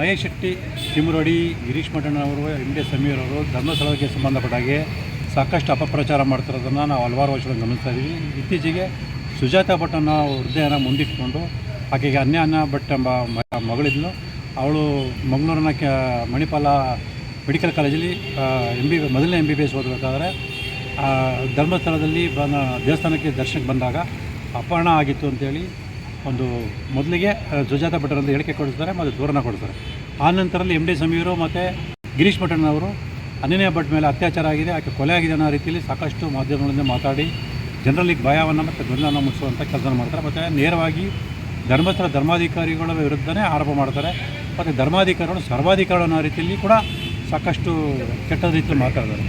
Mahesh Shetty Girish ಮಠಣ್ಣವರು M D Sameer ಅವರು ಧರ್ಮಸ್ಥಳಕ್ಕೆ ಸಂಬಂಧಪಟ್ಟ ಹಾಗೆ ಸಾಕಷ್ಟು ಅಪಪ್ರಚಾರ ಮಾಡ್ತಿರೋದನ್ನು ನಾವು ಹಲವಾರು ವರ್ಷಗಳನ್ನು ಗಮನಿಸ್ತಾ ಇದ್ದೀವಿ. ಇತ್ತೀಚೆಗೆ ಸುಜಾತಾ ಭಟ್ ಹೃದಯನ ಮುಂದಿಟ್ಕೊಂಡು ಆಕೆಗೆ ಅನ್ಯ ಅನ್ನ ಭಟ್ ಎಂಬ ಮಗಳಿದ್ಲು. ಅವಳು ಮಂಗಳೂರಿನ ಕ, ಮಣಿಪಾಲ ಮೆಡಿಕಲ್ ಕಾಲೇಜಲ್ಲಿ ಎಂ ಬಿ ಮೊದಲನೇ ಎಂ ಬಿ ಬಿ ಎಸ್ ಓದಬೇಕಾದ್ರೆ ಧರ್ಮಸ್ಥಳದಲ್ಲಿ ಬ, ದೇವಸ್ಥಾನಕ್ಕೆ ದರ್ಶನಕ್ಕೆ ಬಂದಾಗ ಅಪಹರಣ ಆಗಿತ್ತು ಅಂತೇಳಿ ಒಂದು ಮೊದಲಿಗೆ ಸುಜಾತ ಭಟ್ಟರಂತ ಹೇಳಿಕೆ ಕೊಡ್ತಾರೆ ಮತ್ತು ದೂರನ ಕೊಡ್ತಾರೆ ಆ ನಂತರದಲ್ಲಿ ಎಂ ಡಿ ಸಮೀರು ಮತ್ತು ಗಿರೀಶ್ ಭಟ್ಟಣ್ಣವರು ಅನಿನಯ ಭಟ್ ಮೇಲೆ ಅತ್ಯಾಚಾರ ಆಗಿದೆ, ಆಕೆ ಕೊಲೆ ಆಗಿದೆ ಅನ್ನೋ ರೀತಿಯಲ್ಲಿ ಸಾಕಷ್ಟು ಮಾಧ್ಯಮಗಳಿಂದ ಮಾತಾಡಿ ಜನರಲ್ಲಿ ಭಯವನ್ನು ಮತ್ತು ಗೊಂದಲನ ಮುಗಿಸುವಂಥ ಕೆಲಸ ಮಾಡ್ತಾರೆ. ಮತ್ತು ನೇರವಾಗಿ ಧರ್ಮಸ್ಥಳ ಧರ್ಮಾಧಿಕಾರಿಗಳ ವಿರುದ್ಧನೇ ಆರೋಪ ಮಾಡ್ತಾರೆ. ಮತ್ತು ಧರ್ಮಾಧಿಕಾರಿಗಳು ಸರ್ವಾಧಿಕಾರಿಗಳು ಅನ್ನೋ ರೀತಿಯಲ್ಲಿ ಕೂಡ ಸಾಕಷ್ಟು ಕೆಟ್ಟ ರೀತಿಯಲ್ಲಿ ಮಾತಾಡ್ತಾರೆ.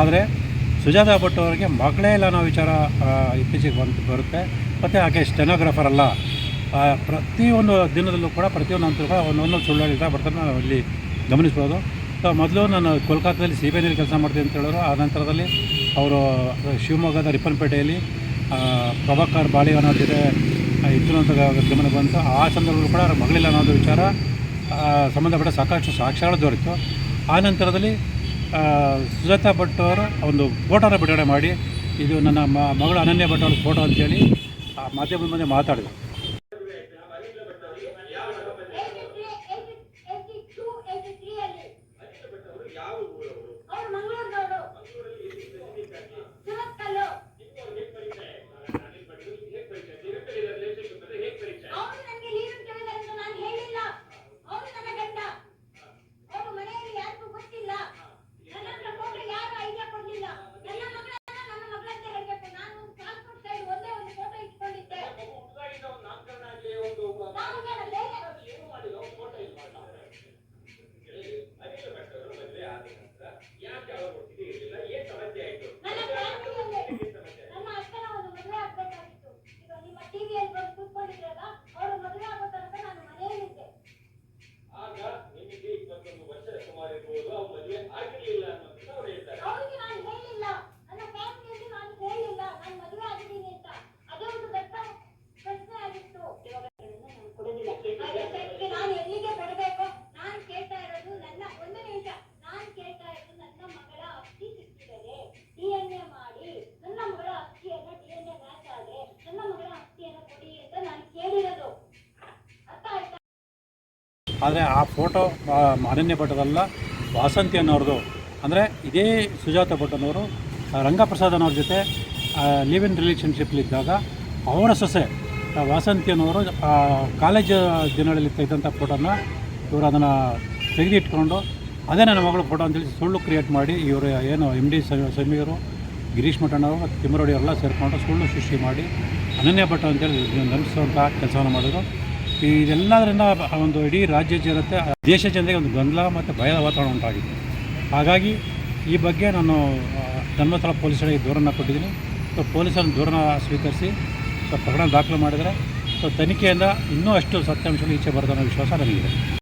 ಆದರೆ ಸುಜಾತಾ ಭಟ್ ಅವರಿಗೆ ಮಕ್ಕಳೇ ಇಲ್ಲ ಅನ್ನೋ ವಿಚಾರ ಇತ್ತೀಚೆಗೆ ಬಂದು ಬರುತ್ತೆ. ಮತ್ತು ಆಕೆ ಸ್ಟೆನೋಗ್ರಾಫರ್ ಅಲ್ಲ. ಪ್ರತಿಯೊಂದು ದಿನದಲ್ಲೂ ಕೂಡ ಪ್ರತಿಯೊಂದು ಹಂತದಲ್ಲೂ ಕೂಡ ಒಂದೊಂದು ಸುಳ್ಳು ಹೇಳ್ತಾ ಬರ್ತಾರೆ ನಾವು ಇಲ್ಲಿ ಗಮನಿಸ್ಬೋದು. ಸೊ, ಮೊದಲು ನಾನು ಕೋಲ್ಕತ್ತಾದಲ್ಲಿ ಸಿ ಬಿ ಐನಲ್ಲಿ ಕೆಲಸ ಮಾಡ್ತೀನಿ ಅಂತ ಹೇಳಿದ್ರು. ಆ ನಂತರದಲ್ಲಿ ಅವರು ಶಿವಮೊಗ್ಗದ ರಿಪ್ಪನ್ಪೇಟೆಯಲ್ಲಿ ಪ್ರಭಾಕರ್ ಬಾಳಿ ಅನ್ನೋ ಜೊತೆ ಇದ್ರು ಅಂತ ಗಮನ ಬಂತು. ಆ ಸಂದರ್ಭದಲ್ಲೂ ಕೂಡ ಮಗಳಿಲ್ಲ ಅನ್ನೋದು ವಿಚಾರ ಸಂಬಂಧಪಟ್ಟ ಸಾಕಷ್ಟು ಸಾಕ್ಷ್ಯಗಳು ದೊರೆತು. ಆ ನಂತರದಲ್ಲಿ ಸುಜಾತಾ ಭಟ್ ಅವರು ಒಂದು ಫೋಟೋನ ಬಿಡುಗಡೆ ಮಾಡಿ, ಇದು ನನ್ನ ಮಗಳು ಅನನ್ಯ ಭಟ್ ಅವ್ರ ಫೋಟೋ ಅಂತೇಳಿ ಆ ಮಾಧ್ಯಮದ ಮುಂದೆ ಮಾತಾಡಿದ್ರು ಅವ್ರು ಮಂಗಳೂರಿನವರು ಸುರತ್ಕಲ್ಲು ಅವರು ನನಗೆ ನೀರು ಕೇಳಿದ್ದಾರೆ ಅಂತ ನಾನು ಹೇಳಿಲ್ಲ ಅವರು ನನ್ನ ಗಂಡ ಅವರು ಮನೆಯಲ್ಲಿ ಯಾರಿಗೂ ಗೊತ್ತಿಲ್ಲ ನನ್ನ ಹತ್ರ ಫೋಟೋ ಯಾರು ಐಡಿಯಾ ಕೊಡ್ಲಿಲ್ಲ ನನ್ನ ಮಗಳನ್ನ ನನ್ನ ಮಗಳಂತ ಹೇಳ್ಬೇಕು ನಾನು ಪಾಸ್ಪೋರ್ಟ್ ಸೈಡ್ ಒಂದೇ ಒಂದು ಫೋಟೋ ಇಟ್ಕೊಂಡಿದ್ದೆ ನಾಮಕರಣ ಬೇರೆ ನನ್ನ ಫ್ಯಾಮಿಲಿಯಲ್ಲೇ ನನ್ನ ಅಕ್ಕನ ಒಂದು ಮದುವೆ ಆಗ್ಬೇಕಾಗಿತ್ತು ಈಗ ನಿಮ್ಮ ಟಿವಿಯಲ್ಲಿ ಬಂದು ಕೂತ್ಕೊಂಡಿದ್ರಲ್ಲ ಅವರು ಮದುವೆ ಆಗೋ ತನಕ ನಾನು ಮನೆಯಲ್ಲಿದ್ದೆ ಅವ್ರಿಗೆ ನಾನು ಹೇಳಿಲ್ಲ ನನ್ನ ಫ್ಯಾಮಿಲಿಯಲ್ಲಿ ನಾನು ಹೇಳಿಲ್ಲ ನಾನು ಮದುವೆ ಆಗಿದ್ದೀನಿ ಅಂತ ಅದೇ ಒಂದು ದೊಡ್ಡ ಪ್ರಶ್ನೆ ಆಗಿತ್ತು ನಾನು ಕೊಡೋದಿಲ್ಲ ಅದಕ್ಕೆ ನಾನು ಎಲ್ಲಿಗೆ ಕೊಡಬೇಕು ನಾನು ಕೇಳ್ತಾ ಇರೋದು ನನ್ನ ಒಂದು ನಿಮಿಷ ನಾನು ಕೇಳ್ತಾ ಇರೋದು ನನ್ನ ಮಗಳ ಅಕ್ಕಿ ಸಿಕ್ಕಿದರೆ ಡಿಎನ್ಎ ಮಾಡಿ ನನ್ನ ಮಗಳ ಅಕ್ಕಿಯನ್ನ ಡಿಎನ್ಎ ಮ್ಯಾಚ್ ಆದ್ರೆ ನನ್ನ ಮಗಳ ಅಕ್ಕಿಯನ್ನ ಕೊಡಿ ಅಂತ ನಾನು ಕೇಳಿರೋದು ಅರ್ಥ ಆಯ್ತಾ ಆದರೆ ಆ ಫೋಟೋ ಅನನ್ಯ ಭಟ್ಟದಲ್ಲ ವಾಸಂತಿ ಅನ್ನೋರದು. ಅಂದರೆ ಇದೇ ಸುಜಾತ ಭಟ್ಟನವರು ಆ, ರಂಗಪ್ರಸಾದ್ ಅನ್ನೋರ ಜೊತೆ ಲಿವ್ ಇನ್ ರಿಲೇಷನ್ಶಿಪ್ಲಿದ್ದಾಗ ಅವರ ಸೊಸೆ ವಾಸಂತಿ ಅನ್ನೋರು ಕಾಲೇಜ್ ದಿನಗಳಲ್ಲಿ ತೆಗೆದಂಥ ಫೋಟೋನ ಇವರು ಅದನ್ನು ತೆಗೆದಿಟ್ಕೊಂಡು ಅದೇ ನನ್ನ ಮಗಳ ಫೋಟೋ ಅಂತೇಳಿ ಸುಳ್ಳು ಕ್ರಿಯೇಟ್ ಮಾಡಿ ಇವರು ಏನು ಎಂ ಡಿ ಸಮೀರು ಗಿರೀಶ್ ಮಠಣ್ಣವರು ಮತ್ತು ತಿಮ್ಮರೋಡಿಯವರೆಲ್ಲ ಎಲ್ಲ ಸೇರಿಕೊಂಡು ಸುಳ್ಳು ಸೃಷ್ಟಿ ಮಾಡಿ ಅನನ್ಯ ಭಟ್ ಅಂತೇಳಿ ನಂಬಿಸುವಂಥ ಕೆಲಸವನ್ನು ಮಾಡಿದ್ರು. ಇದೆಲ್ಲದರಿಂದ ಒಂದು ಇಡೀ ರಾಜ್ಯ ಜನತೆ, ದೇಶ ಜನತೆಗೆ ಒಂದು ಗೊಂದಲ ಮತ್ತು ಭಯದ ವಾತಾವರಣ ಉಂಟಾಗಿದೆ. ಹಾಗಾಗಿ ಈ ಬಗ್ಗೆ ನಾನು ಧರ್ಮಸ್ಥಳ ಪೊಲೀಸರಿಗೆ ದೂರನ್ನು ಕೊಟ್ಟಿದ್ದೀನಿ. ಸೊ, ಪೊಲೀಸರನ್ನು ದೂರನ ಸ್ವೀಕರಿಸಿ ಸೊ ಪ್ರಕರಣ ದಾಖಲು ಮಾಡಿದರೆ, ಸೊ, ತನಿಖೆಯಿಂದ ಇನ್ನೂ ಅಷ್ಟು ಸತ್ಯಾಂಶಗಳು ಈಚೆ ಬರೋದನ್ನೋ ವಿಶ್ವಾಸ ನನಗಿದೆ.